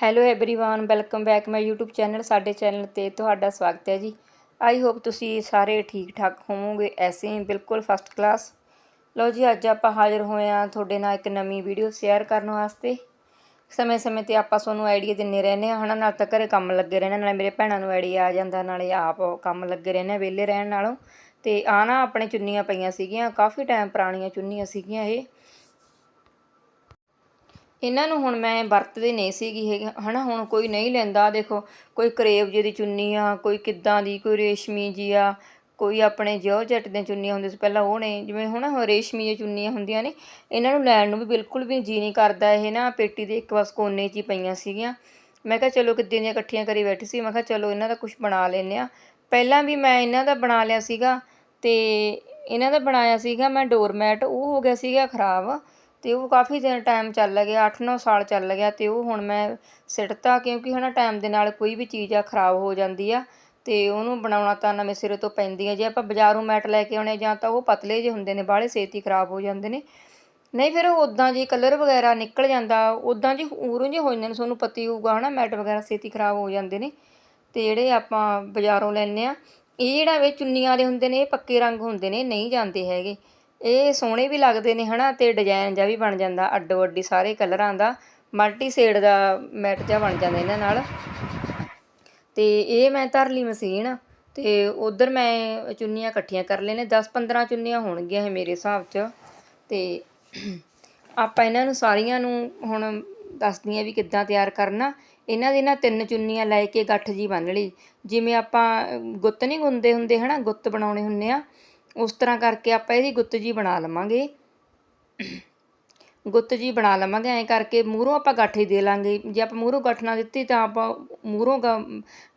hello everyone welcome back my YouTube channel ਸਾਡੇ channel ਤੇ ਤੁਹਾਡਾ ਸਵਾਗਤ ਹੈ ਜੀ ਆਈ ਹੋਪ ਤੁਸੀਂ ਸਾਰੇ ਠੀਕ ਠਾਕ ਹੋਵੋਗੇ ਐਸੇ ਹੀ ਬਿਲਕੁਲ ਫਸਟ ਕਲਾਸ ਲਓ ਜੀ ਅੱਜ ਆਪਾਂ ਹਾਜ਼ਰ ਹੋਏ ਆ ਤੁਹਾਡੇ ਨਾਲ ਇੱਕ ਨਵੀਂ ਵੀਡੀਓ ਸ਼ੇਅਰ ਕਰਨ ਵਾਸਤੇ ਸਮੇਂ-ਸਮੇਂ ਤੇ ਆਪਾਂ ਤੁਹਾਨੂੰ ਆਈਡੀਆ ਦਿੰਨੇ ਰਹਿੰਦੇ ਆ ਹਨਾ ਨਾਲ ਤਾਂ ਘਰੇ ਕੰਮ ਲੱਗੇ ਰਹਿਣਾ ਨਾਲੇ ਮੇਰੇ ਭੈਣਾਂ ਨੂੰ ਆਈਡੀਆ ਆ ਜਾਂਦਾ ਨਾਲੇ ਆਪ ਕੰਮ ਲੱਗੇ ਰਹਿੰਦੇ ਆ ਵਿਹਲੇ ਰਹਿਣ ਨਾਲੋਂ ਤੇ ਆ ਨਾ ਆਪਣੇ ਚੁੰਨੀਆਂ ਪਈਆਂ ਸੀਗੀਆਂ ਕਾਫੀ ਟਾਈਮ ਪੁਰਾਣੀਆਂ ਚੁੰਨੀਆਂ ਸੀਗੀਆਂ ਇਹ ਇਹਨਾਂ ਨੂੰ ਹੁਣ ਮੈਂ ਵਰਤਦੇ ਨਹੀਂ ਸੀਗੀ ਹੈਗੀ। ਹਨਾ, ਹੁਣ ਕੋਈ ਨਹੀਂ ਲੈਂਦਾ। ਦੇਖੋ, ਕੋਈ ਕਰੇਵ ਜੀ ਦੀ ਚੁੰਨੀ ਆ, ਕੋਈ ਕਿੱਦਾਂ ਦੀ, ਕੋਈ ਰੇਸ਼ਮੀ ਜੀ ਆ, ਕੋਈ ਆਪਣੇ ਜੋਰਜੱਟ ਦੀਆਂ ਚੁੰਨੀਆਂ ਹੁੰਦੀਆਂ ਸੀ। ਪਹਿਲਾਂ ਉਹ ਨੇ, ਜਿਵੇਂ ਹੁਣ ਆਹ ਰੇਸ਼ਮੀ ਦੀਆਂ ਚੁੰਨੀਆਂ ਹੁੰਦੀਆਂ ਨੇ, ਇਹਨਾਂ ਨੂੰ ਲੈਣ ਨੂੰ ਵੀ ਬਿਲਕੁਲ ਵੀ ਜੀ ਨਹੀਂ ਕਰਦਾ ਇਹ ਨਾ। ਪੇਟੀ ਦੇ ਇੱਕ ਬਸ ਕੋਨੇ 'ਚ ਹੀ ਪਈਆਂ ਸੀਗੀਆਂ। ਮੈਂ ਕਿਹਾ, ਚਲੋ, ਕਿੱਦਾਂ ਦੀਆਂ ਇਕੱਠੀਆਂ ਕਰੀ ਬੈਠੀ ਸੀ? ਮੈਂ ਕਿਹਾ, ਚਲੋ, ਇਹਨਾਂ ਦਾ ਕੁਝ ਬਣਾ ਲੈਂਦੇ ਆ ਪਹਿਲਾਂ ਵੀ ਮੈਂ ਇਹਨਾਂ ਦਾ ਬਣਾ ਲਿਆ ਸੀਗਾ ਤੇ ਇਹਨਾਂ ਦਾ ਬਣਾਇਆ ਸੀਗਾ। ਮੈਂ ਡੋਰਮੈਟ ਉਹ ਹੋ ਗਿਆ ਸੀਗਾ ਖਰਾਬ। ਤੇ ਉਹ ਕਾਫੀ ਦਿਨ ਟਾਈਮ ਚੱਲ ਗਿਆ 8-9 ਸਾਲ ਚੱਲ ਗਿਆ ਤੇ ਉਹ ਹੁਣ ਮੈਂ ਸਿੱਟਤਾ ਕਿਉਂਕਿ ਹਨਾ ਟਾਈਮ ਦੇ ਨਾਲ ਕੋਈ ਵੀ ਚੀਜ਼ ਆ ਖਰਾਬ ਹੋ ਜਾਂਦੀ ਆ ਤੇ ਉਹਨੂੰ ਬਣਾਉਣਾ ਤਾਂ ਨਵੇਂ ਸਿਰੇ ਤੋਂ ਪੈਂਦੀ ਆ ਜੇ ਆਪਾਂ ਬਾਜ਼ਾਰੋਂ ਮੈਟ ਲੈ ਕੇ ਆਉਣੇ ਜਾਂ ਤਾਂ ਉਹ ਪਤਲੇ ਜਿਹੇ ਹੁੰਦੇ ਨੇ, ਬਾਹਲੇ ਛੇਤੀ ਖਰਾਬ ਹੋ ਜਾਂਦੇ ਨੇ। ਨਹੀਂ ਫਿਰ ਉਹ ਉਦਾਂ ਜੀ ਕਲਰ ਵਗੈਰਾ ਨਿਕਲ ਜਾਂਦਾ ਉਦਾਂ ਜੀ ਉਰੋਂ ਜੇ ਹੋ ਜਾਂਦੇ ਨੇ, ਤੁਹਾਨੂੰ ਪਤਾ ਹੀ ਹੋਊਗਾ ਹਨਾ ਮੈਟ ਵਗੈਰਾ ਛੇਤੀ ਖਰਾਬ ਹੋ ਜਾਂਦੇ ਨੇ। ਤੇ ਜਿਹੜੇ ਆਪਾਂ ਬਾਜ਼ਾਰੋਂ ਲੈਂਦੇ ਆ, ਇਹ ਜਿਹੜਾ ਵੇ ਚੁੰਨੀਆਂ ਦੇ ਹੁੰਦੇ ਨੇ, ਇਹ ਪੱਕੇ ਰੰਗ ਹੁੰਦੇ ਨੇ ਨਹੀਂ ਜਾਂਦੇ ਹੈਗੇ। ਇਹ ਸੋਹਣੇ ਵੀ ਲੱਗਦੇ ਨੇ ਹਨਾ ਤੇ ਡਿਜ਼ਾਈਨ ਜਿਹਾ ਵੀ ਬਣ ਜਾਂਦਾ, ਅੱਡੋ ਅੱਡੀ ਸਾਰੇ ਕਲਰਾਂ ਦਾ ਮਲਟੀ ਸ਼ੇਡ ਦਾ ਮੈਟ ਜਿਹਾ ਬਣ ਜਾਂਦਾ ਇਹਨਾਂ ਨਾਲ। ਤੇ ਇਹ ਮੈਂ ਧਰ ਲਈ ਮਸ਼ੀਨ ਤੇ ਉਧਰ ਮੈਂ ਚੁੰਨੀਆਂ ਇਕੱਠੀਆਂ ਕਰ ਲੈਨੇ 10-15 ਚੁੰਨੀਆਂ ਹੋਣਗੀਆਂ ਇਹ ਮੇਰੇ ਹਿਸਾਬ 'ਚ। ਤੇ ਆਪਾਂ ਇਹਨਾਂ ਨੂੰ ਸਾਰੀਆਂ ਨੂੰ ਹੁਣ ਦੱਸਦੀ ਆ ਵੀ ਕਿੱਦਾਂ ਤਿਆਰ ਕਰਨਾ। ਇਹਨਾਂ ਦੀ ਨਾ ਤਿੰਨ ਚੁੰਨੀਆਂ ਲੈ ਕੇ ਗੱਠ ਜੀ ਬੰਨ ਲਈ। ਜਿਵੇਂ ਆਪਾਂ ਗੁੱਤ ਨਹੀਂ ਗੁੰਦੇ ਹੁੰਦੇ ਹਨਾ, ਗੁੱਤ ਬਣਾਉਣੇ ਹੁੰਦੇ ਆ ਉਸ ਤਰ੍ਹਾਂ ਕਰਕੇ ਆਪਾਂ ਇਹਦੀ ਗੁੱਤ ਜੀ ਬਣਾ ਲਵਾਂਗੇ। ਗੁੱਤ ਜੀ ਬਣਾ ਲਵਾਂਗੇ, ਐਂ ਕਰਕੇ ਮੂਹਰੋਂ ਆਪਾਂ ਗੱਠ ਹੀ ਦੇ ਲਾਂਗੇ। ਜੇ ਆਪਾਂ ਮੂਹਰੋਂ ਗੱਠ ਨਾ ਦਿੱਤੀ ਤਾਂ ਆਪਾਂ ਮੂਹਰੋਂ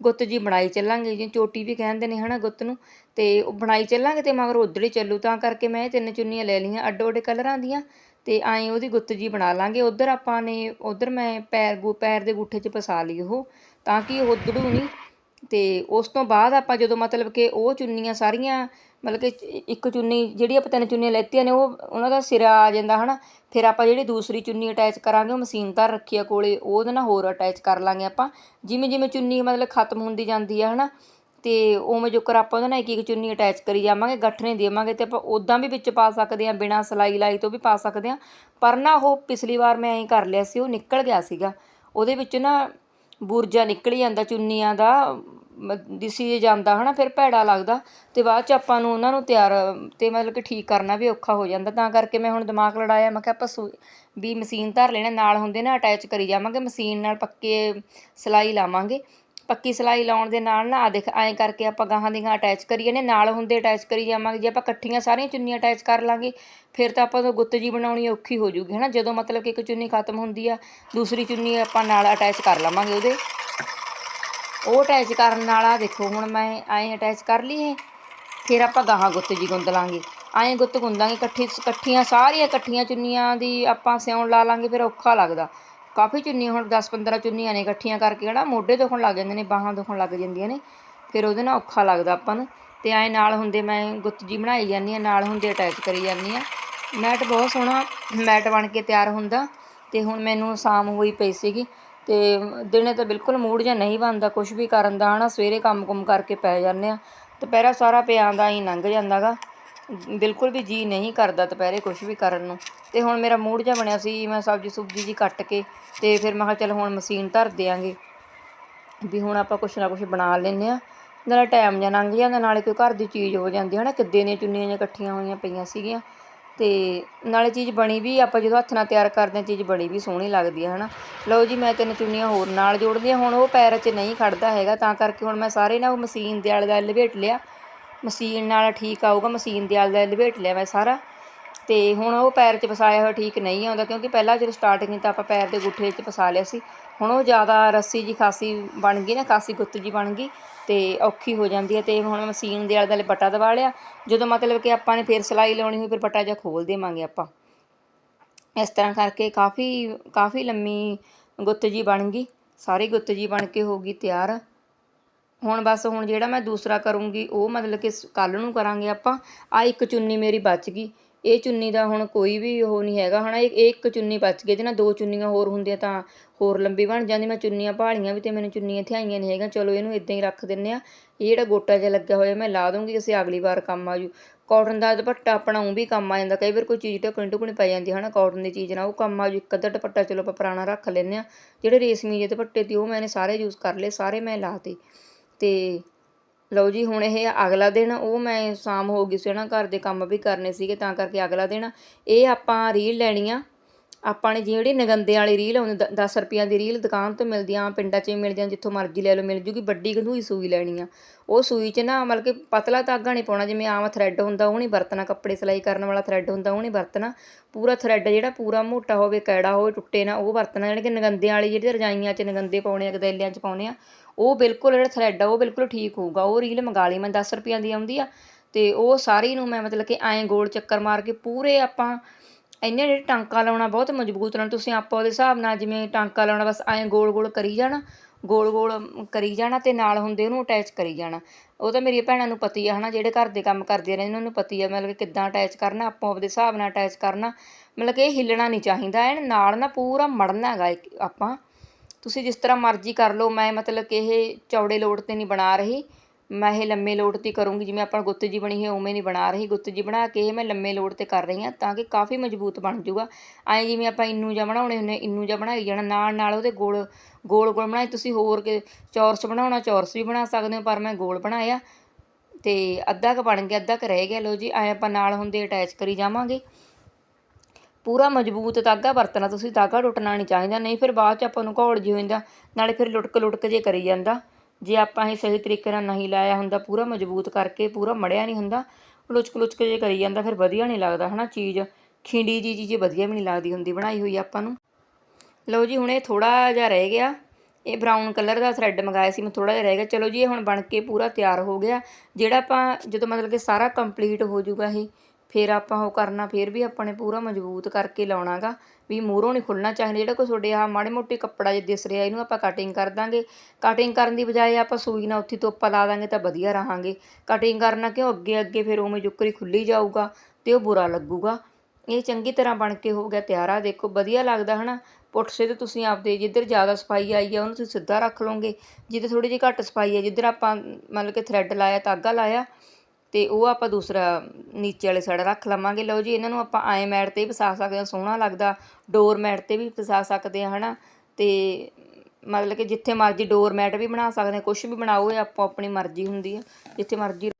ਗੁੱਤ ਜੀ ਬਣਾਈ ਚੱਲਾਂਗੇ। ਜਿਵੇਂ ਚੋਟੀ ਵੀ ਕਹਿੰਦੇ ਨੇ ਹਨਾ ਗੁੱਤ ਨੂੰ, ਤੇ ਉਹ ਬਣਾਈ ਚੱਲਾਂਗੇ ਤੇ ਮਗਰ ਉਧਰ ਹੀ ਚੱਲੂ। ਤਾਂ ਕਰਕੇ ਮੈਂ ਇਹ ਤਿੰਨ ਚੁੰਨੀਆਂ ਲੈ ਲਈਆਂ ਅੱਡੋ ਅੱਡੇ ਕਲਰਾਂ ਦੀਆਂ, ਤੇ ਐਂ ਉਹਦੀ ਗੁੱਤ ਜੀ ਬਣਾ ਲਾਂਗੇ। ਉਧਰ ਆਪਾਂ ਨੇ, ਉਧਰ ਮੈਂ ਪੈਰ ਗੂ, ਪੈਰ ਦੇ ਗੁੱਠੇ 'ਚ ਫਸਾ ਲਈ ਉਹ, ਤਾਂ ਕਿ ਉਹ ਉਧੜੂ ਨਹੀਂ। ਤੇ ਉਸ ਤੋਂ ਬਾਅਦ ਆਪਾਂ ਜਦੋਂ ਮਤਲਬ ਕਿ ਉਹ ਚੁੰਨੀਆਂ ਸਾਰੀਆਂ ਮਤਲਬ ਕਿ ਇੱਕ ਚੁੰਨੀ, ਜਿਹੜੀ ਆਪਾਂ ਤਿੰਨ ਚੁੰਨੀਆਂ ਲੈਤੀਆਂ ਨੇ, ਉਹ, ਉਹਨਾਂ ਦਾ ਸਿਰਾ ਆ ਜਾਂਦਾ, ਹਨਾ? ਫਿਰ ਆਪਾਂ ਜਿਹੜੀ ਦੂਸਰੀ ਚੁੰਨੀ ਅਟੈਚ ਕਰਾਂਗੇ, ਉਹ ਮਸ਼ੀਨ ਧਰ ਰੱਖੀ ਆ ਕੋਲੇ, ਉਹਦੇ ਨਾਲ ਹੋਰ ਅਟੈਚ ਕਰ ਲਾਂਗੇ ਆਪਾਂ। ਜਿਵੇਂ ਜਿਵੇਂ ਚੁੰਨੀ ਮਤਲਬ ਖਤਮ ਹੁੰਦੀ ਜਾਂਦੀ ਆ, ਹਨਾ? ਤੇ ਉਵੇਂ ਜੋਕਰ ਆਪਾਂ ਉਹਦੇ ਨਾਲ ਇੱਕ ਇੱਕ ਚੁੰਨੀ ਅਟੈਚ ਕਰੀ ਜਾਵਾਂਗੇ ਗੱਠਣੇ ਦੇਵਾਂਗੇ, ਤੇ ਆਪਾਂ ਉਦਾਂ ਵੀ ਵਿੱਚ ਪਾ ਸਕਦੇ ਆ, ਬਿਨਾ ਸਲਾਈ ਲਾਈ ਤੋਂ ਵੀ ਪਾ ਸਕਦੇ ਆ। ਪਰ ਨਾ, ਉਹ ਪਿਛਲੀ ਵਾਰ ਮੈਂ ਐਂ ਕਰ ਲਿਆ ਸੀ, ਉਹ ਨਿਕਲ ਗਿਆ ਸੀਗਾ। ਉਹਦੇ ਵਿੱਚ ਨਾ ਬੁਰਜਾ ਨਿਕਲ ਜਾਂਦਾ ਚੁੰਨੀਆਂ ਦਾ ਦਿਸੀ ਜਾਂਦਾ ਹੈ ਨਾ ਫਿਰ ਭੈੜਾ ਲੱਗਦਾ ਅਤੇ ਬਾਅਦ ਚ ਆਪਾਂ ਨੂੰ ਉਹਨਾਂ ਨੂੰ ਤਿਆਰ ਅਤੇ ਮਤਲਬ ਕਿ ਠੀਕ ਕਰਨਾ ਵੀ ਔਖਾ ਹੋ ਜਾਂਦਾ। ਤਾਂ ਕਰਕੇ ਮੈਂ ਹੁਣ ਦਿਮਾਗ ਲੜਾਇਆ, ਮੈਂ ਕਿਹਾ ਆਪਾਂ ਵੀ ਮਸ਼ੀਨ ਧਰ ਲੈਣਾ, ਨਾਲ ਹੁੰਦੇ ਨਾ ਅਟੈਚ ਕਰੀ ਜਾਵਾਂਗੇ, ਮਸ਼ੀਨ ਨਾਲ ਪੱਕੇ ਸਿਲਾਈ ਲਾਵਾਂਗੇ। ਪੱਕੀ ਸਿਲਾਈ ਲਾਉਣ ਦੇ ਨਾਲ ਨਾ ਆ ਦੇਖ, ਐਂ ਕਰਕੇ ਆਪਾਂ ਗਾਹਾਂ ਦੀਆਂ ਅਟੈਚ ਕਰੀਏ ਨੇ, ਨਾਲ ਹੁੰਦੇ ਅਟੈਚ ਕਰੀ ਜਾਵਾਂਗੇ, ਜੇ ਆਪਾਂ ਇਕੱਠੀਆਂ ਸਾਰੀਆਂ ਚੁੰਨੀਆਂ ਅਟੈਚ ਕਰ ਲਾਂਗੇ, ਫਿਰ ਤਾਂ ਆਪਾਂ ਤੋਂ ਗੁੱਤ ਜੀ ਬਣਾਉਣੀ ਔਖੀ ਹੋ ਜੂਗੀ ਨਾ ਜਦੋਂ ਮਤਲਬ ਕਿ ਇੱਕ ਚੁੰਨੀ ਖਤਮ ਹੁੰਦੀ ਆ, ਦੂਸਰੀ ਚੁੰਨੀ ਆਪਾਂ ਨਾਲ ਅਟੈਚ ਕਰ ਲਵਾਂਗੇ ਉਹਦੇ। ਉਹ ਅਟੈਚ ਕਰਨ ਵਾਲਾ ਦੇਖੋ, ਹੁਣ ਮੈਂ ਐਂ ਅਟੈਚ ਕਰ ਲਈ ਇਹ, ਫਿਰ ਆਪਾਂ ਗਾਹਾਂ ਗੁੱਤ ਜੀ ਗੁੰਦ ਲਾਂਗੇ। ਐਂ ਗੁੱਤ ਗੁੰਦਾਂਗੇ, ਇਕੱਠੀ ਇਕੱਠੀਆਂ, ਸਾਰੀਆਂ ਇਕੱਠੀਆਂ ਚੁੰਨੀਆਂ ਦੀ ਆਪਾਂ ਸਿਉਣ ਲਾ ਲਾਂਗੇ, ਫਿਰ ਔਖਾ ਲੱਗਦਾ। ਕਾਫੀ ਚੁੰਨੀਆਂ ਹੁਣ 10-15 ਚੁੰਨੀਆਂ ਨੇ ਇਕੱਠੀਆਂ ਕਰਕੇ, ਹਨਾ, ਮੋਢੇ ਦੁਖਣ ਲੱਗ ਜਾਂਦੇ ਨੇ, ਬਾਹਾਂ ਦੁਖਣ ਲੱਗ ਜਾਂਦੀਆਂ ਨੇ, ਫਿਰ ਉਹਦੇ ਨਾਲ ਔਖਾ ਲੱਗਦਾ ਆਪਾਂ ਨੂੰ। ਤੇ ਐਂ ਨਾਲ ਹੁੰਦੇ ਮੈਂ ਗੁੱਤ ਜੀ ਬਣਾਈ ਜਾਂਦੀ ਆ ਨਾਲ ਹੁੰਦੇ ਅਟੈਚ ਕਰੀ ਜਾਂਦੀ ਆ ਮੈਟ ਬਹੁਤ ਸੋਹਣਾ ਮੈਟ ਬਣ ਕੇ ਤਿਆਰ ਹੁੰਦਾ, ਤੇ ਹੁਣ ਮੈਨੂੰ ਸ਼ਾਮ ਹੋਈ ਪਈ ਸੀਗੀ। ਤੇ ਦਿਨੇ ਤਾਂ ਬਿਲਕੁਲ ਮੂਡ ਜਾਂ ਨਹੀਂ ਬਣਦਾ ਕੁਝ ਵੀ ਕਰਨ ਦਾ, ਹਨਾ, ਸਵੇਰੇ ਕੰਮ-ਕੁਮ ਕਰਕੇ ਪੈ ਜਾਂਦੇ ਆ ਦੁਪਹਿਰਾ ਸਾਰਾ ਪਿਆਂ ਦਾ ਹੀ ਲੰਘ ਜਾਂਦਾਗਾ ਬਿਲਕੁਲ ਵੀ ਜੀ ਨਹੀਂ ਕਰਦਾ ਦੁਪਹਿਰੇ ਕੁਝ ਵੀ ਕਰਨ ਨੂੰ। ਤੇ ਹੁਣ ਮੇਰਾ ਮੂਡ ਜਿਹਾ ਬਣਿਆ ਸੀ, ਮੈਂ ਸਬਜ਼ੀ ਸੁਬਜੀ ਜੀ ਕੱਟ ਕੇ ਤੇ ਫਿਰ ਮੈਂ ਕਿਹਾ ਚਲ ਹੁਣ ਮਸ਼ੀਨ ਧਰ ਦਿਆਂਗੇ। ਵੀ ਹੁਣ ਆਪਾਂ ਕੁਛ ਨਾ ਕੁਛ ਬਣਾ ਲੈਨੇ ਆ ਨਾਲੇ ਟਾਈਮ ਜਾਂ ਲੰਘ ਜਾਂਦਾ, ਨਾਲੇ ਕੋਈ ਘਰ ਦੀ ਚੀਜ਼ ਹੋ ਜਾਂਦੀ ਹੈ ਨਾ ਕਿੱਦੇ ਦੀਆਂ ਚੁੰਨੀਆਂ ਜਿਹੀਆਂ ਇਕੱਠੀਆਂ ਹੋਈਆਂ ਪਈਆਂ ਸੀਗੀਆਂ। ਤੇ ਨਾਲੇ ਚੀਜ਼ ਬਣੀ ਵੀ, ਆਪਾਂ ਜਦੋਂ ਹੱਥ ਨਾਲ ਤਿਆਰ ਕਰਦੇ ਹਾਂ, ਚੀਜ਼ ਬਣੀ ਵੀ ਸੋਹਣੀ ਲੱਗਦੀ ਹੈ ਹਨਾ। ਲਓ ਜੀ, ਮੈਂ ਤਿੰਨ ਚੁੰਨੀਆਂ ਹੋਰ ਨਾਲ ਜੋੜਦੀ ਹਾਂ। ਹੁਣ ਉਹ ਪੈਰ 'ਚ ਨਹੀਂ ਖੜਦਾ ਹੈਗਾ, ਤਾਂ ਕਰਕੇ ਹੁਣ ਮੈਂ ਸਾਰੇ ਨਾ ਉਹ ਮਸ਼ੀਨ ਦੇ ਆਲੇ ਦੁਆਲੇ ਲਪੇਟ ਲਿਆ। ਮਸ਼ੀਨ ਨਾਲ ਠੀਕ ਆਊਗਾ, ਮਸ਼ੀਨ ਦੇ ਆਲੇ ਦੁਆਲੇ ਲਪੇਟ ਲਿਆ ਮੈਂ ਸਾਰਾ। ਤੇ ਹੁਣ ਉਹ ਪੈਰ 'ਚ ਫਸਾਇਆ ਹੋਇਆ ਠੀਕ ਨਹੀਂ ਆਉਂਦਾ, ਕਿਉਂਕਿ ਪਹਿਲਾਂ ਜਦੋਂ ਸਟਾਰਟਿੰਗ ਤਾਂ ਆਪਾਂ ਪੈਰ ਦੇ ਗੁੱਠੇ 'ਚ ਫਸਾ ਲਿਆ ਸੀ। ਹੁਣ ਉਹ ਜ਼ਿਆਦਾ ਰੱਸੀ ਜੀ ਖਾਸੀ ਬਣ ਗਈ ਨਾ, ਖਾਸੀ ਗੁੱਤ ਜੀ ਬਣ ਗਈ। ਤੇ ਔਖੀ ਹੋ ਜਾਂਦੀ ਹੈ ਤੇ ਹੁਣ ਮਸ਼ੀਨ ਦੇ ਆਲੇ ਦੁਆਲੇ ਬਟਾ ਦਵਾ ਲਿਆ। ਜਦੋਂ ਮਤਲਬ ਕਿ ਆਪਾਂ ਨੇ ਫਿਰ ਸਿਲਾਈ ਲਾਉਣੀ ਹੋਈ, ਫਿਰ ਬਟਾ ਜਿਹਾ ਖੋਲ ਦੇਵਾਂਗੇ ਆਪਾਂ। ਇਸ ਤਰ੍ਹਾਂ ਕਰਕੇ ਕਾਫੀ ਕਾਫੀ ਲੰਮੀ ਗੁੱਤ ਜੀ ਬਣ ਗਈ। ਸਾਰੀ ਗੁੱਤ ਜੀ ਬਣ ਕੇ ਹੋ ਗਈ ਤਿਆਰ। ਹੁਣ ਬਸ ਹੁਣ ਜਿਹੜਾ ਮੈਂ ਦੂਸਰਾ ਕਰੂੰਗੀ, ਉਹ ਮਤਲਬ ਕਿ ਕੱਲ ਨੂੰ ਕਰਾਂਗੇ ਆਪਾਂ। ਆ ਇੱਕ ਚੁੰਨੀ ਮੇਰੀ ਬਚ ਗਈ। ਇਹ ਚੁੰਨੀ ਦਾ ਹੁਣ ਕੋਈ ਵੀ ਉਹ ਨਹੀਂ ਹੈਗਾ, ਹਨਾ, ਇਹ ਇਹ ਇੱਕ ਚੁੰਨੀ ਬਚ ਗਈ, ਇਹਦੇ ਨਾਲ ਦੋ ਚੁੰਨੀਆਂ ਹੋਰ ਹੁੰਦੀਆਂ ਤਾਂ ਹੋਰ ਲੰਬੀ ਬਣ ਜਾਂਦੀ, ਮੈਂ ਚੁੰਨੀਆਂ ਭਾਲੀਆਂ ਵੀ ਤੇ ਮੈਨੂੰ ਚੁੰਨੀਆਂ ਥਿਆਈਆਂ ਨਹੀਂ ਹੈਗੀਆਂ, ਚਲੋ ਇਹਨੂੰ ਇਦਾਂ ਹੀ ਰੱਖ ਦਿੰਨੇ ਆ ਇਹ ਜਿਹੜਾ ਗੋਟਾ ਜਿਹਾ ਲੱਗਿਆ ਹੋਇਆ ਮੈਂ ਲਾ ਦੂੰਗੀ ਕਿਸੇ ਅਗਲੀ ਵਾਰ ਕੰਮ ਆ ਜੂ ਕਾਟਨ ਦਾ ਦੁਪੱਟਾ ਆਪਣਾ ਉਹ ਵੀ ਕੰਮ ਆ ਜਾਂਦਾ, ਕਈ ਵਾਰ ਕੋਈ ਚੀਜ਼ ਢੱਕਣੀ ਢੁਕਣੀ ਪੈ ਜਾਂਦੀ ਹੈ ਨਾ ਕਾਟਨ ਦੀ ਚੀਜ਼ ਨਾਲ, ਉਹ ਕੰਮ ਆ ਜੂ ਇੱਕ ਅੱਧਾ ਦੁਪੱਟਾ ਚਲੋ ਆਪਾਂ ਪੁਰਾਣਾ ਰੱਖ ਲੈਂਦੇ ਆ ਜਿਹੜੇ ਰੇਸ਼ਮੀ ਜਿਹੇ ਦੁਪੱਟੇ ਤੀ ਉਹ ਮੈंने ਸਾਰੇ ਯੂਜ਼ ਕਰ ਲਏ, ਸਾਰੇ ਮੈਂ ਲਾਤੇ ਤੇ ਲਓ ਜੀ, ਹੁਣ ਇਹ ਅਗਲਾ ਦਿਨ ਉਹ ਮੈਂ ਸ਼ਾਮ ਹੋ ਗਈ ਸੀ ਨਾ, ਘਰ ਦੇ ਕੰਮ ਵੀ ਕਰਨੇ ਸੀਗੇ, ਤਾਂ ਕਰਕੇ ਅਗਲਾ ਦਿਨ ਇਹ ਆਪਾਂ ਰੀਲ ਲੈਣੀ ਆ। ਆਪਾਂ ਨੇ ਜਿਹੜੀ ਨਗੰਦੇ ਵਾਲੀ ਰੀਲ ਆਉਂਦੀ 10 ਰੁਪਈਆਂ ਦੀ ਰੀਲ ਦੁਕਾਨ ਤੋਂ ਮਿਲਦੀ ਆ ਪਿੰਡਾਂ 'ਚ ਵੀ ਮਿਲ ਜਾਂ ਜਿੱਥੋਂ ਮਰਜ਼ੀ ਲੈ ਲਓ, ਮਿਲ ਜੂਗੀ, ਵੱਡੀ ਗੰਧੂਈ ਸੂਈ ਲੈਣੀ ਆ। ਉਹ ਸੂਈ 'ਚ ਨਾ ਮਤਲਬ ਕਿ ਪਤਲਾ ਧਾਗਾ ਨਹੀਂ ਪਾਉਣਾ, ਜਿਵੇਂ ਆਮ ਥਰੈਡ ਹੁੰਦਾ, ਉਹ ਨਹੀਂ ਵਰਤਣਾ, ਕੱਪੜੇ ਸਿਲਾਈ ਕਰਨ ਵਾਲਾ ਥਰੈਡ ਹੁੰਦਾ, ਉਹ ਨਹੀਂ ਵਰਤਣਾ। ਪੂਰਾ ਥਰੈਡ ਜਿਹੜਾ ਪੂਰਾ ਮੋਟਾ ਹੋਵੇ, ਕੈੜਾ ਹੋਵੇ, ਟੁੱਟੇ ਨਾ, ਉਹ ਵਰਤਣਾ ਜਿਹੜੇ ਕਿ ਨਗੰਦੇ ਵਾਲੀ ਜਿਹੜੀ ਰਜਾਈਆਂ 'ਚ ਨਗੰਦੇ ਪਾਉਣੇ ਆ, ਗਦੈਲਿਆਂ 'ਚ ਪਾਉਣੇ ਆ, ਉਹ ਬਿਲਕੁਲ ਜਿਹੜਾ ਥਰੈਡ ਆ, ਉਹ ਬਿਲਕੁਲ ਠੀਕ ਹੋਊਗਾ। ਉਹ ਰੀਲ ਮੰਗਾ ਲਈ, ਮੈਂ 10 ਰੁਪਈਆਂ ਦੀ ਆਉਂਦੀ ਆ, ਤੇ ਉਹ ਸਾਰੀ ਨੂੰ ਮੈਂ ਮਤਲਬ ਕਿ ਐਂ ਗੋਲ ਚੱਕਰ ਮਾਰ ਕੇ ਪੂਰੇ ਆਪਾਂ ਇੰਨੇ ਜਿਹੜੇ ਟਾਂਕਾ ਲਾਉਣਾ ਬਹੁਤ ਮਜ਼ਬੂਤ ਲਾਉਣਾ ਤੁਸੀਂ ਆਪਾਂ ਉਹਦੇ ਹਿਸਾਬ ਨਾਲ ਜਿਵੇਂ ਟਾਂਕਾ ਲਾਉਣਾ, ਬਸ ਐਂ ਗੋਲ ਗੋਲ ਕਰੀ ਜਾਣਾ, ਗੋਲ ਗੋਲ ਕਰੀ ਜਾਣਾ ਤੇ ਨਾਲ ਹੁੰਦੇ ਉਹਨੂੰ ਅਟੈਚ ਕਰੀ ਜਾਣਾ। ਉਹ ਤਾਂ ਮੇਰੀਆਂ ਭੈਣਾਂ ਨੂੰ ਪਤੀ ਆ ਹਨਾ, ਜਿਹੜੇ ਘਰ ਦੇ ਕੰਮ ਕਰਦੇ ਰਹਿੰਦੀਆਂ ਉਹਨਾਂ ਨੂੰ ਪਤੀ ਆ, ਮਤਲਬ ਕਿ ਕਿੱਦਾਂ ਅਟੈਚ ਕਰਨਾ, ਆਪੋ ਆਪਦੇ ਹਿਸਾਬ ਨਾਲ ਅਟੈਚ ਕਰਨਾ, ਮਤਲਬ ਕਿ ਇਹ ਹਿੱਲਣਾ ਨਹੀਂ ਚਾਹੀਦਾ, ਐਨ ਨਾਲ ਨਾ ਪੂਰਾ ਮੜਨਾ ਹੈਗਾ ਆਪਾਂ। ਤੁਸੀਂ ਜਿਸ ਤਰ੍ਹਾਂ ਮਰਜ਼ੀ ਕਰ ਲਓ, ਮੈਂ ਮਤਲਬ ਕਿ ਇਹ ਚੌੜੇ ਲੋਟ ਤੇ ਨਹੀਂ ਬਣਾ ਰਹੀ। ਮੈਂ ਇਹ ਲੰਮੇ ਲੋਟ ਤੇ ਕਰੂੰਗੀ, ਜਿਵੇਂ ਆਪਾਂ ਗੁੱਤ ਜੀ ਬਣੀ ਹੈ ਉਵੇਂ ਨਹੀਂ ਬਣਾ ਰਹੀ। ਗੁੱਤ ਜੀ ਬਣਾ ਕੇ ਇਹ ਮੈਂ ਲੰਮੇ ਲੋਟ ਤੇ ਕਰ ਰਹੀ ਹਾਂ, ਤਾਂ ਕਿ ਕਾਫੀ ਮਜ਼ਬੂਤ ਬਣ ਜਾਊਗਾ। ਐਂ ਜਿਵੇਂ ਆਪਾਂ ਇੰਨੂ ਜਾਂ ਬਣਾਉਣੇ ਹੁੰਦੇ, ਇੰਨੂ ਜਾਂ ਬਣਾਈ ਜਾਣਾ, ਨਾਲ ਨਾਲ ਉਹਦੇ ਗੋਲ ਗੋਲ ਗੋਲ ਬਣਾਏ। ਤੁਸੀਂ ਹੋਰ ਕਿ ਚੌਰਸ ਬਣਾਉਣਾ, ਚੌਰਸ ਵੀ ਬਣਾ ਸਕਦੇ ਹੋ, ਪਰ ਮੈਂ ਗੋਲ ਬਣਾਇਆ। ਤੇ ਅੱਧਾ ਕ ਬਣ ਗਿਆ, ਅੱਧਾ ਕ ਰਹਿ ਗਿਆ। ਲਓ ਜੀ, ਐਂ ਆਪਾਂ ਨਾਲ ਹੁੰਦੇ ਅਟੈਚ ਕਰੀ ਜਾਵਾਂਗੇ। ਪੂਰਾ ਮਜ਼ਬੂਤ ਧਾਗਾ ਵਰਤਣਾ, ਤੁਸੀਂ ਧਾਗਾ ਟੁੱਟਣਾ ਨਹੀਂ ਚਾਹੀਦਾ, ਨਹੀਂ ਫਿਰ ਬਾਅਦ ਚ ਆਪਾਂ ਨੂੰ ਘੋੜ ਜੀ ਹੋ ਜਾਂਦਾ, ਨਾਲੇ ਫਿਰ ਲੁਟਕ ਲੁਟਕ ਜੇ ਕਰੀ ਜਾਂਦਾ। ਜੇ ਆਪਾਂ ਇਹ ਸਹੀ ਤਰੀਕੇ ਨਾਲ ਨਹੀਂ ਲਾਇਆ ਹੁੰਦਾ, ਪੂਰਾ ਮਜ਼ਬੂਤ ਕਰਕੇ, ਪੂਰਾ ਮੜਿਆ ਨਹੀਂ ਹੁੰਦਾ ਲੁਚਕ ਲੁਚਕ ਜੇ ਕਰੀ ਜਾਂਦਾ, ਫਿਰ ਵਧੀਆ ਨਹੀਂ ਲੱਗਦਾ, ਹਨਾ ਚੀਜ਼? ਖਿੰਡੀ ਜੀ ਚੀਜ਼ ਵਧੀਆ ਵੀ ਨਹੀਂ ਲੱਗਦੀ ਹੁੰਦੀ, ਬਣਾਈ ਹੋਈ ਆਪਾਂ ਨੂੰ। ਲਓ ਜੀ, ਹੁਣ ਇਹ ਥੋੜਾ ਜਿਹਾ ਰਹਿ ਗਿਆ। ਇਹ ਬਰਾਊਨ ਕਲਰ ਦਾ ਥਰੈਡ ਮੰਗਾਇਆ ਸੀ, ਮੈਂ ਥੋੜਾ ਜਿਹਾ ਰਹਿ ਗਿਆ। ਚਲੋ ਜੀ, ਇਹ ਹੁਣ ਬਣ ਕੇ ਪੂਰਾ ਤਿਆਰ ਹੋ ਗਿਆ। ਜਿਹੜਾ ਆਪਾਂ, ਜਦੋਂ ਮਤਲਬ ਕਿ ਸਾਰਾ ਕੰਪਲੀਟ ਹੋ ਜਾਊਗਾ ਇਹ ਫਿਰ ਆਪਾਂ ਉਹ ਕਰਨਾ, ਫਿਰ ਵੀ ਆਪਾਂ ਨੇ ਪੂਰਾ ਮਜ਼ਬੂਤ ਕਰਕੇ ਲਾਉਣਾਗਾ। ਵੀ ਮੂਹਰੋਂ ਨਹੀਂ ਖੁੱਲਣਾ ਚਾਹੀਦਾ, ਜਿਹੜਾ ਕੋਈ ਤੁਹਾਡੇ ਆਹ ਮਾੜੇ ਮੋਟੇ ਕੱਪੜਾ ਜੇ ਦਿਸ ਰਿਹਾ, ਇਹਨੂੰ ਆਪਾਂ ਕਟਿੰਗ ਕਰ ਦਾਂਗੇ। ਕਟਿੰਗ ਕਰਨ ਦੀ ਬਜਾਏ ਆਪਾਂ ਸੂਈ ਨਾਲ ਉੱਥੀ ਤੋਪਾ ਲਾ ਦਾਂਗੇ ਤਾਂ ਵਧੀਆ ਰਹਾਂਗੇ। ਕਟਿੰਗ ਕਰਨਾ ਕਿਉਂ? ਅੱਗੇ ਅੱਗੇ ਫਿਰ ਉਵੇਂ ਜੁੱਕਰੀ ਖੁੱਲੀ ਜਾਊਗਾ ਤੇ ਉਹ ਬੁਰਾ ਲੱਗੂਗਾ। ਇਹ ਚੰਗੀ ਤਰ੍ਹਾਂ ਬਣ ਕੇ ਹੋ ਗਿਆ ਤਿਆਰ ਆ। ਦੇਖੋ, ਵਧੀਆ ਲੱਗਦਾ ਹਨਾ। ਪੁੱਠ ਸਿੱਧ ਤੁਸੀਂ ਆਪਦੇ ਜਿੱਧਰ ਜ਼ਿਆਦਾ ਸਫ਼ਾਈ ਆਈ ਆ, ਉਹਨੂੰ ਤੁਸੀਂ ਸਿੱਧਾ ਰੱਖ ਲਓਗੇ। ਜਿੱਧਰ ਥੋੜੀ ਜਿਹੀ ਘੱਟ ਸਫ਼ਾਈ ਆ, ਜਿੱਧਰ ਆਪਾਂ ਮਤਲਬ ਕਿ ਥਰੈਡ ਲਾਇਆ, ਧਾਗਾ ਲਾਇਆ ਤੇ ਉਹ ਆਪਾਂ ਦੂਸਰਾ ਨੀਚੇ ਵਾਲੇ ਸਾਈਡ ਰੱਖ ਲਵਾਂਗੇ। ਲਓ ਜੀ, ਇਹਨਾਂ ਨੂੰ ਆਪਾਂ ਆਏ ਮੈਟ ਤੇ ਵੀ ਫਸਾ ਸਕਦੇ ਹਾਂ, ਸੋਹਣਾ ਲੱਗਦਾ। ਡੋਰ ਮੈਟ ਤੇ ਵੀ ਫਸਾ ਸਕਦੇ ਹਾਂ, ਹਨਾ? ਤੇ ਮਤਲਬ ਕਿ ਜਿੱਥੇ ਮਰਜ਼ੀ ਡੋਰ ਮੈਟ ਵੀ ਬਣਾ ਸਕਦੇ ਹਾਂ ਕੁਝ ਵੀ ਬਣਾਓ, ਇਹ ਆਪੋ ਆਪਣੀ ਮਰਜ਼ੀ ਹੁੰਦੀ ਆ। ਜਿੱਥੇ ਮਰਜ਼ੀ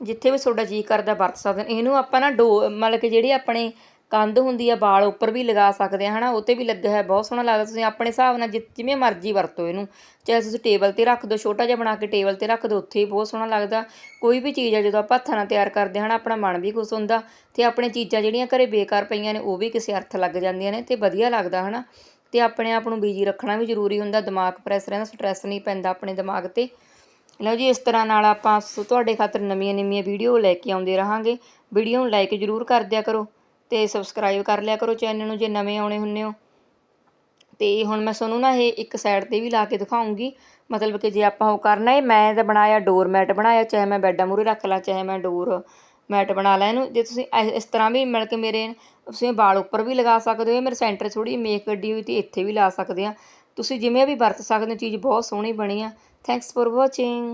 ਜਿੱਥੇ ਵੀ ਤੁਹਾਡਾ ਜੀ ਕਰਦਾ, ਵਰਤ ਸਕਦੇ ਇਹਨੂੰ ਆਪਾਂ ਨਾ ਡੋ, ਮਤਲਬ ਕਿ ਜਿਹੜੇ ਆਪਣੇ ਕੰਧ ਹੁੰਦੀ ਆ, ਵਾਲ ਉੱਪਰ ਵੀ ਲਗਾ ਸਕਦੇ ਆ, ਹਨਾ ਉਹ 'ਤੇ ਵੀ ਲੱਗਾ ਹੈ ਬਹੁਤ ਸੋਹਣਾ ਲੱਗਦਾ, ਤੁਸੀਂ ਆਪਣੇ ਹਿਸਾਬ ਨਾਲ ਜਿ- ਜਿਵੇਂ ਮਰਜ਼ੀ ਵਰਤੋ ਇਹਨੂੰ, ਚਾਹੇ ਤੁਸੀਂ ਟੇਬਲ ਤੇ ਰੱਖ ਦਿਓ ਛੋਟਾ ਜਿਹਾ ਬਣਾ ਕੇ ਟੇਬਲ ਤੇ ਰੱਖ ਦਿਓ ਉੱਥੇ ਹੀ ਬਹੁਤ ਸੋਹਣਾ ਲੱਗਦਾ, ਕੋਈ ਵੀ ਚੀਜ਼ ਆ, ਜਦੋਂ ਆਪਾਂ ਹੱਥਾਂ ਨਾਲ ਤਿਆਰ ਕਰਦੇ ਹਾਂ ਨਾ ਆਪਣਾ ਮਨ ਵੀ ਖੁਸ਼ ਹੁੰਦਾ, ਤੇ ਆਪਣੇ ਚੀਜ਼ਾਂ ਜਿਹੜੀਆਂ ਘਰੇ ਬੇਕਾਰ ਪਈਆਂ ਨੇ, ਉਹ ਵੀ ਕਿਸੇ ਅਰਥ ਲੱਗ ਜਾਂਦੀਆਂ ਨੇ, ਤੇ ਵਧੀਆ ਲੱਗਦਾ, ਹਨਾ, ਤੇ ਆਪਣੇ ਆਪ ਨੂੰ ਬਿਜ਼ੀ ਰੱਖਣਾ ਵੀ ਜ਼ਰੂਰੀ ਹੁੰਦਾ, ਦਿਮਾਗ ਪ੍ਰੈਸ ਰਹਿੰਦਾ ਸਟ੍ਰੈਸ ਨਹੀਂ ਪੈਂਦਾ ਆਪਣੇ ਦਿਮਾਗ ਤੇ। ਲਓ ਜੀ, ਇਸ ਤਰ੍ਹਾਂ ਨਾਲ ਆਪਾਂ ਸ- ਤੁਹਾਡੇ ਖਾਤਰ ਨਵੀਆਂ ਨਵੀਆਂ ਵੀਡੀਓ ਲੈ ਕੇ ਆਉਂਦੇ ਰਹਾਂਗੇ ਵੀਡੀਓ ਨੂੰ ਲਾਈਕ ਜ਼ਰੂਰ ਕਰ ਦਿਆ ਕਰੋ। ਤੇ ਸਬਸਕ੍ਰਾਈਬ ਕਰ ਲਿਆ ਕਰੋ ਚੈਨਲ ਨੂੰ ਜੇ ਨਵੇਂ ਆਉਣੇ ਹੁੰਨੇ ਹੋ। ਤੇ ਹੁਣ ਮੈਂ ਤੁਹਾਨੂੰ ਨਾ ਇਹ ਇੱਕ ਸਾਈਡ ਤੇ ਵੀ ਲਾ ਕੇ ਦਿਖਾਉਂਗੀ। ਮਤਲਬ ਕਿ ਜੇ ਆਪਾਂ ਉਹ ਕਰਨਾ ਹੈ ਮੈਂ ਤਾਂ ਬਣਾਇਆ ਡੋਰ ਮੈਟ ਬਣਾਇਆ, ਚਾਹੇ ਮੈਂ ਬੈੱਡਾਂ ਮੂਰੇ ਰੱਖ ਲਾ, ਚਾਹੇ ਮੈਂ ਡੋਰ ਮੈਟ ਬਣਾ ਲਾਂ ਇਹਨੂੰ। ਜੇ ਤੁਸੀਂ ਇਸ- ਇਸ ਤਰ੍ਹਾਂ ਵੀ ਮਿਲ ਕੇ ਮੇਰੇ, ਤੁਸੀਂ ਵਾਲ ਉੱਪਰ ਵੀ ਲਗਾ ਸਕਦੇ ਹੋ ਮੇਰੇ ਸੈਂਟਰ ਥੋੜੀ ਮੇਕ ਗੱਡੀ ਹੋਈ ਤੇ ਇੱਥੇ ਵੀ ਲਾ ਸਕਦੇ ਆ। ਤੁਸੀਂ ਜਿਵੇਂ ਵੀ ਵਰਤ ਸਕਦੇ ਹੋ, ਚੀਜ਼ ਬਹੁਤ ਸੋਹਣੀ ਬਣੀ ਆ। Thanks for watching